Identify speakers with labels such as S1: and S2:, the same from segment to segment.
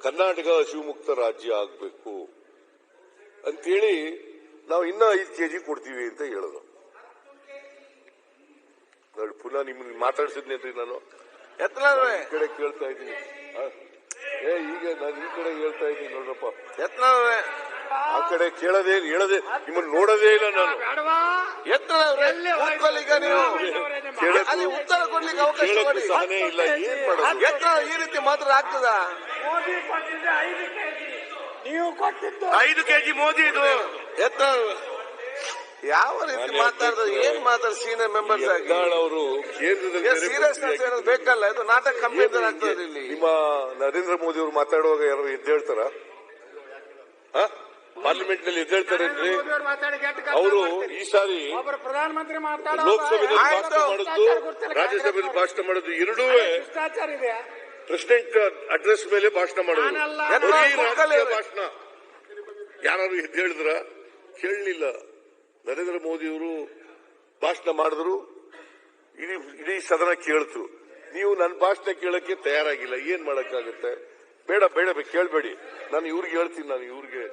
S1: ಕರ್ನಾಟಕ ಹಸಿವುಮುಕ್ತ ರಾಜ್ಯ ಆಗಬೇಕು. ಅಂತೇಳಿ ನಾವು ಇನ್ನ ಐದು ಕೆಜಿ ಕೊಡ್ತೀವಿ ಅಂತ ಹೇಳೋದು. ನೋಡಿ ಪುನಃ ನಿಮ್ಮನ್ನ ಮಾತಾಡ್ಸಿದ್ನೇನ್ರಿ ನಾನು ಈ ಕಡೆ ಕೇಳ್ತಾ ಇದ್ದೀನಿ. ಆ? ಏ ಈಗ ನಾನು ಈ ಕಡೆ ಹೇಳ್ತಾ ಇದ್ದೀನಿ ನೋಡ್ರಪ್ಪ. ಆ ಕಡೆ ಕೇಳದೆ ಹೇಳದೆ ನಿಮ್ಮನ್ನ ನೋಡೋದೇ ಇಲ್ಲ ನಾನು.
S2: ಉತ್ತರ ಕೊಡ್ಲಿಕ್ಕೆ ಅವಕಾಶ
S1: ಇಲ್ಲ ಏನ್ ಮಾಡೋದು?
S2: ಈ ರೀತಿ ಮಾತ್ರ ಆಗ್ತದಾ?
S3: ಮೋದಿ ಕೊಟ್ಟಿದ್ದೆ ಐದು ಕೆಜಿ. ನೀವು ಕೊಟ್ಟಿದ್ದು
S4: ಐದು ಕೆಜಿ ಮೋದಿ ಇದು.
S2: ಎತ್ತ ಯಾವ ರೀತಿ
S1: ಮಾತಾಡ್ತಾರೆ
S2: ಮಾತಾಡಿದ್ರೆ. ಏನ್ ಮಾತಾಡ್ ಸೀನಿಯರ್ ಮೆಂಬರ್ಸ್ ಆಗಿ?
S1: ಅವರು ಸೀರಿಯಸ್
S2: ಸೀರಿಯಸ್ನೆಸ್ ಬೇಕಲ್ಲ ಇದು ನಾಟಕ ಕಮ್ಮಿ ಅಂತ ಆಗ್ತದೆ ಇಲ್ಲಿ.
S1: ನಿಮ್ಮ ನರೇಂದ್ರ ಮೋದಿ ಅವರು ಮಾತಾಡುವಾಗ ಯಾರು ಎದ್ದೇಳ್ತಾರ
S3: ಪಾರ್ಲಿಮೆಂಟ್ನಲ್ಲಿ ಕೆಲಸ
S1: ಅವರು ಈ ಸಾರಿ
S3: ಪ್ರಧಾನಮಂತ್ರಿ ಮಾತಾಡೋ
S1: ಲೋಕಸಭೆಯಲ್ಲಿ. ಭಾಷಣ ಮಾಡುದು ರಾಜ್ಯಸಭೆಯಲ್ಲಿ ಭಾಷಣ ಮಾಡುದು ಎರಡೂ ಪ್ರೆಸಿಡೆಂಟ್ ಅಡ್ರೆಸ್ ಮೇಲೆ ಭಾಷಣ ಮಾಡೋದು. ಭಾಷಣ? ಯಾರು ಎದ್ದೇಳಿದ್ರ ಕೇಳಲಿಲ್ಲ. ನರೇಂದ್ರ ಮೋದಿ ಅವರು ಭಾಷಣ ಮಾಡಿದ್ರು. ಇಡೀ ಇಡೀ ಸದನ ಕೇಳ್ತು. ನೀವು ನನ್ನ ಭಾಷಣ ಕೇಳಕ್ಕೆ ತಯಾರಾಗಿಲ್ಲ. ಏನ್ ಮಾಡಕ್ಕಾಗುತ್ತೆ? ಬೇಡ ಬೇಡ ಕೇಳಬೇಡಿ. ನಾನು ಇವ್ರಿಗೆ ಹೇಳ್ತೀನಿ ನಾನು ಇವ್ರಿಗೆ.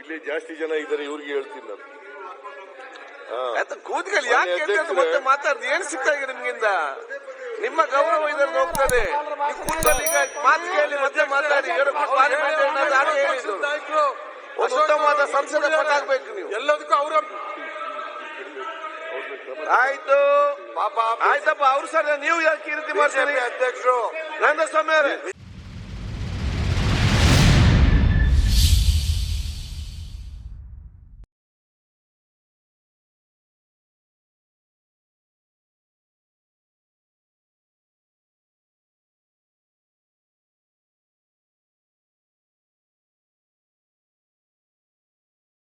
S1: ಇಲ್ಲಿ ಜಾಸ್ತಿ ಜನ ಇದ್ದಾರೆ ಇವ್ರಿಗೆ ಹೇಳ್ತೀನಿ ನಾನು.
S2: ಕೂತ್ಕೊಳ್ಳಿ ಯಾಕೆ ಎದ್ದೆ ಮಾತಾಡ್ದು? ಏನ್ ಸಿಗ್ತಾಗಿದೆ ನಿಮ್ಗಿಂದ? ನಿಮ್ಮ ಗೌರವ ಇದರಲ್ಲಿ ಹೋಗ್ತದೆ. ಮಾತು ಕೇಳಿ ಮತ್ತೆ ಮಾತಾಡಿ. ಉತ್ತಮವಾದ ಸಂಸದ ಪಟ್ಟ ನೀವು.
S4: ಎಲ್ಲದಕ್ಕೂ ಅವರ
S2: ಆಯ್ತು. ಆಯ್ತಪ್ಪ ಅವ್ರು ಸರ್ ನೀವು ಯಾಕೆ ಕೀರ್ತಿ ರೀತಿ ಮಾಡ್ತೀರಿ?
S4: ಅಧ್ಯಕ್ಷರು.
S2: ನಂದಸ್ವಾಮಿ ಅವರೇ.